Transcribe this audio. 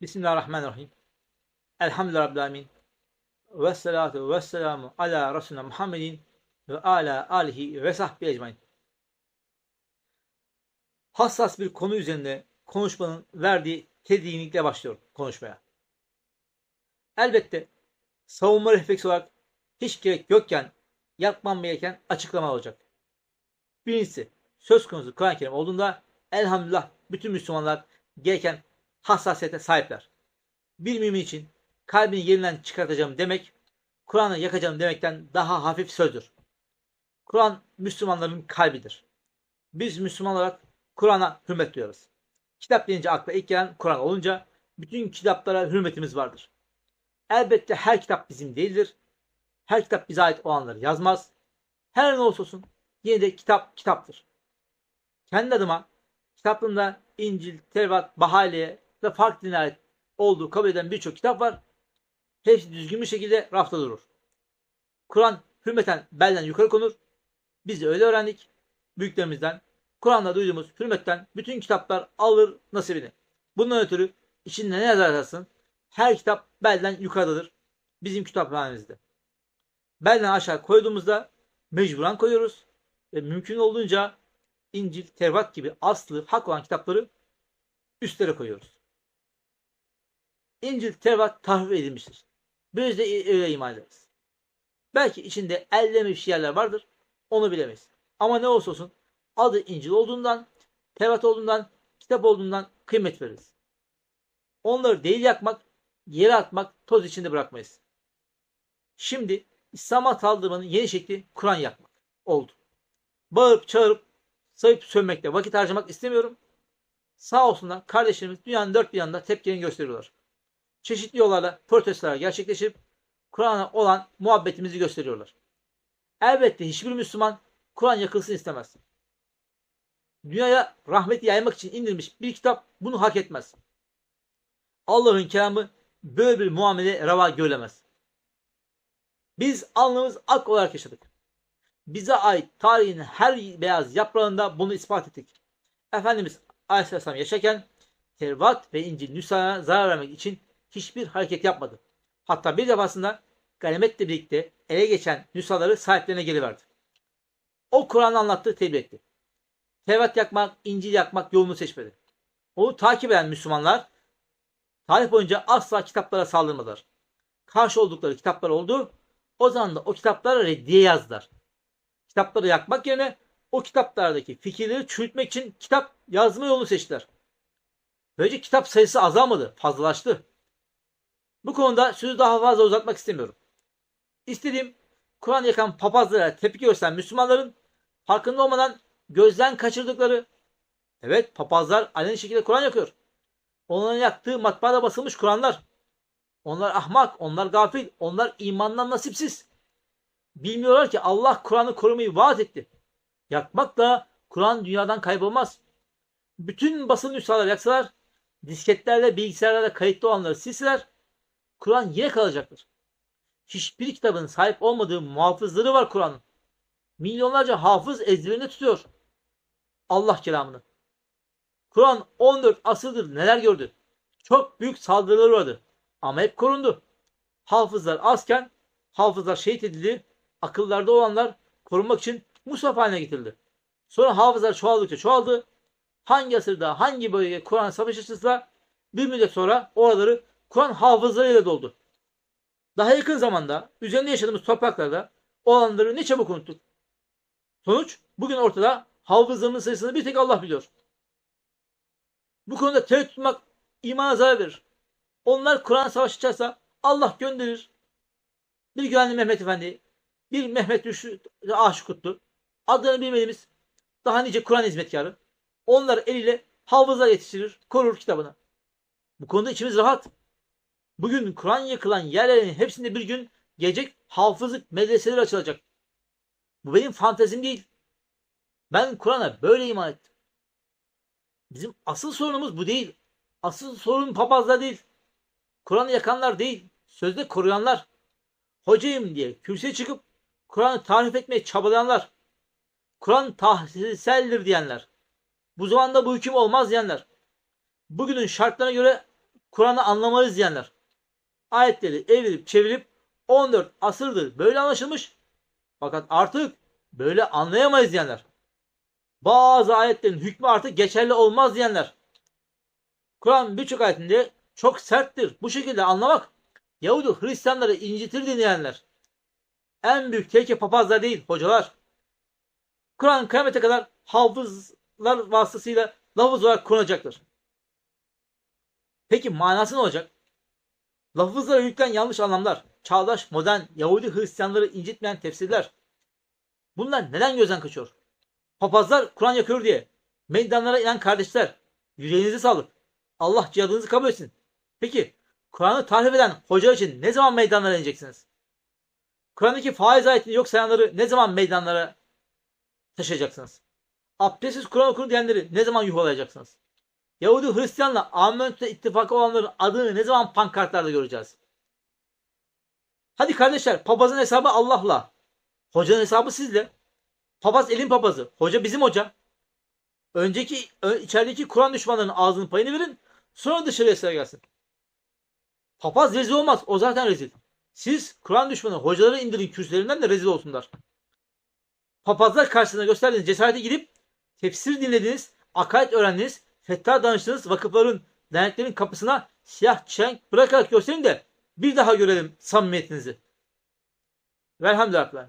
Bismillahirrahmanirrahim. Elhamdülillahi Rabbil. Ve salatu ve selamu ala Resulüne Muhammedin ve ala alihi ve sahbihi ecmain. Hassas bir konu üzerinde konuşmanın verdiği tedirginlikle başlıyor konuşmaya. Elbette savunma refleksi olarak hiç gerek yokken yapmam gereken açıklama olacak. Birincisi söz konusu Kur'an-ı Kerim olduğunda elhamdülillah bütün Müslümanlar gereken hassasiyete sahipler. Bir mümin için kalbini yerinden çıkartacağım demek, Kur'an'ı yakacağım demekten daha hafif sözdür. Kur'an Müslümanların kalbidir. Biz Müslüman olarak Kur'an'a hürmet duyuyoruz. Kitap deyince akla ilk gelen Kur'an olunca bütün kitaplara hürmetimiz vardır. Elbette her kitap bizim değildir. Her kitap bize ait olanları yazmaz. Her ne olursa olsun yine de kitap kitaptır. Kendi adıma kitaplığımda İncil, Tevrat, Bahaliye ve farklı dinlere ait olduğu kabul eden birçok kitap var. Hepsi düzgün bir şekilde rafta durur. Kur'an hürmeten belden yukarı konur. Biz de öyle öğrendik. Büyüklerimizden. Kur'an'da duyduğumuz hürmetten bütün kitaplar alır nasibini. Bundan ötürü içinde ne yazarsan her kitap belden yukarıdadır. Bizim kitaphanemizde. Belden aşağı koyduğumuzda mecburen koyuyoruz. Ve mümkün olduğunca İncil, Tevrat gibi aslı hak olan kitapları üstlere koyuyoruz. İncil, Tevrat tahrif edilmiştir. Biz de öyle iman ederiz. Belki içinde ellemiş yerler vardır. Onu bilemeyiz. Ama ne olursa olsun adı İncil olduğundan, Tevrat olduğundan, kitap olduğundan kıymet veririz. Onları değil yakmak, yere atmak, toz içinde bırakmayız. Şimdi İslam'a saldırmanın yeni şekli Kur'an yakmak oldu. Bağırıp çağırıp sayıp sönmekte vakit harcamak istemiyorum. Sağ olsunlar kardeşlerimiz dünyanın dört bir yanında tepkilerini gösteriyorlar. Çeşitli yollarla protestolar gerçekleşip Kur'an'a olan muhabbetimizi gösteriyorlar. Elbette hiçbir Müslüman Kur'an yakılsın istemez. Dünyaya rahmeti yaymak için indirilmiş bir kitap bunu hak etmez. Allah'ın kelamı böyle bir muamele reva görülemez. Biz alnımız ak olarak yaşadık. Bize ait tarihin her beyaz yaprağında bunu ispat ettik. Efendimiz Aleyhisselam yaşarken Tevrat ve İncil Nüsa'ya zarar vermek için hiçbir hareket yapmadı. Hatta bir defasında ganimetle birlikte ele geçen nüshaları sahiplerine geri verdi. O Kur'an'ı anlattığı tebliğ etti. Tevrat yakmak, İncil yakmak yolunu seçmedi. Onu takip eden Müslümanlar tarih boyunca asla kitaplara saldırmadılar. Karşı oldukları kitaplar oldu. O zaman da o kitaplara reddiye yazdılar. Kitapları yakmak yerine o kitaplardaki fikirleri çürütmek için kitap yazma yolunu seçtiler. Böylece kitap sayısı azalmadı, fazlalaştı. Bu konuda sözü daha fazla uzatmak istemiyorum. İstediğim Kur'an yakan papazlara tepki gösteren Müslümanların farkında olmadan gözden kaçırdıkları evet papazlar aynı şekilde Kur'an yakıyor. Onların yaktığı matbaada basılmış Kur'anlar. Onlar ahmak, onlar gafil, onlar imandan nasipsiz. Bilmiyorlar ki Allah Kur'an'ı korumayı vaat etti. Yakmakla Kur'an dünyadan kaybolmaz. Bütün basın nüshaları yaksalar, disketlerle, bilgisayarlarda kayıtlı olanları silseler, Kur'an yine kalacaktır. Hiçbir kitabın sahip olmadığı muhafızları var Kur'an'ın. Milyonlarca hafız ezberinde tutuyor. Allah kelamını. Kur'an 14 asırdır neler gördü. Çok büyük saldırıları vardı. Ama hep korundu. Hafızlar azken hafızlar şehit edildi. Akıllarda olanlar korunmak için Musaf haline getirildi. Sonra hafızlar çoğaldıkça çoğaldı. Hangi asırda hangi bölge Kur'an savaş açılsa bir müddet sonra oraları Kur'an hafızlarıyla doldu. Daha yakın zamanda üzerinde yaşadığımız topraklarda olanları ne çabuk unuttuk. Sonuç bugün ortada hafızlarımın sayısını bir tek Allah biliyor. Bu konuda tereddüt tutmak imana zarar verir. Onlar Kur'an savaşı açarsa Allah gönderir. Bir güvenli Mehmet Efendi, bir Mehmet Rüştü Aşık Kutlu, adlarını bilmediğimiz daha nice Kur'an hizmetkarı. Onlar eliyle hafızlar yetiştirir, korur kitabını. Bu konuda içimiz rahat. Bugün Kur'an yakılan yerlerin hepsinde bir gün gelecek hafızlık medreseleri açılacak. Bu benim fantezim değil. Ben Kur'an'a böyle iman ettim. Bizim asıl sorunumuz bu değil. Asıl sorun papazlar değil. Kur'an'ı yakanlar değil. Sözde koruyanlar. Hocayım diye kürsüye çıkıp Kur'an'ı tarif etmeye çabalayanlar. Kur'an tahsilseldir diyenler. Bu zamanda bu hüküm olmaz diyenler. Bugünün şartlarına göre Kur'an'ı anlamayız diyenler. Ayetleri evirip çevirip 14 asırdır böyle anlaşılmış. Fakat artık böyle anlayamayız diyenler. Bazı ayetlerin hükmü artık geçerli olmaz diyenler. Kur'an birçok ayetinde çok serttir. Bu şekilde anlamak Yahudi Hristiyanları incitir diyenler. En büyük tehlike papazlar değil hocalar. Kur'an kıyamete kadar hafızlar vasıtasıyla lafız olarak korunacaktır. Peki manası ne olacak? Lafızlara yüklenen yanlış anlamlar, çağdaş, modern, Yahudi Hristiyanları incitmeyen tefsirler. Bunlar neden gözden kaçıyor? Papazlar Kur'an yakıyor diye. Meydanlara inen kardeşler. Yüreğinize sağlık. Allah cihadınızı kabul etsin. Peki Kur'an'ı tahrif eden hoca için ne zaman meydanlara ineceksiniz? Kur'an'daki faiz ayetini yok sayanları ne zaman meydanlara taşıyacaksınız? Abdestsiz Kur'an okur diyenleri ne zaman yuhalayacaksınız? Yahudi Hristiyanla Arnavut'ta ittifakı olanların adını ne zaman pankartlarda göreceğiz? Hadi kardeşler papazın hesabı Allah'la. Hocanın hesabı sizle. Papaz elin papazı. Hoca bizim hoca. Önceki içerideki Kur'an düşmanlarının ağzının payını verin. Sonra dışarıya sıra gelsin. Papaz rezil olmaz. O zaten rezil. Siz Kur'an düşmanı hocaları indirin kürsülerinden de rezil olsunlar. Papazlar karşısına gösterdiğiniz cesarete gidip tefsir dinlediniz, akaid öğrendiniz, fetva danıştığınız vakıfların, derneklerin kapısına siyah çenk bırakarak gösterin de bir daha görelim samimiyetinizi. Velhamdülillah.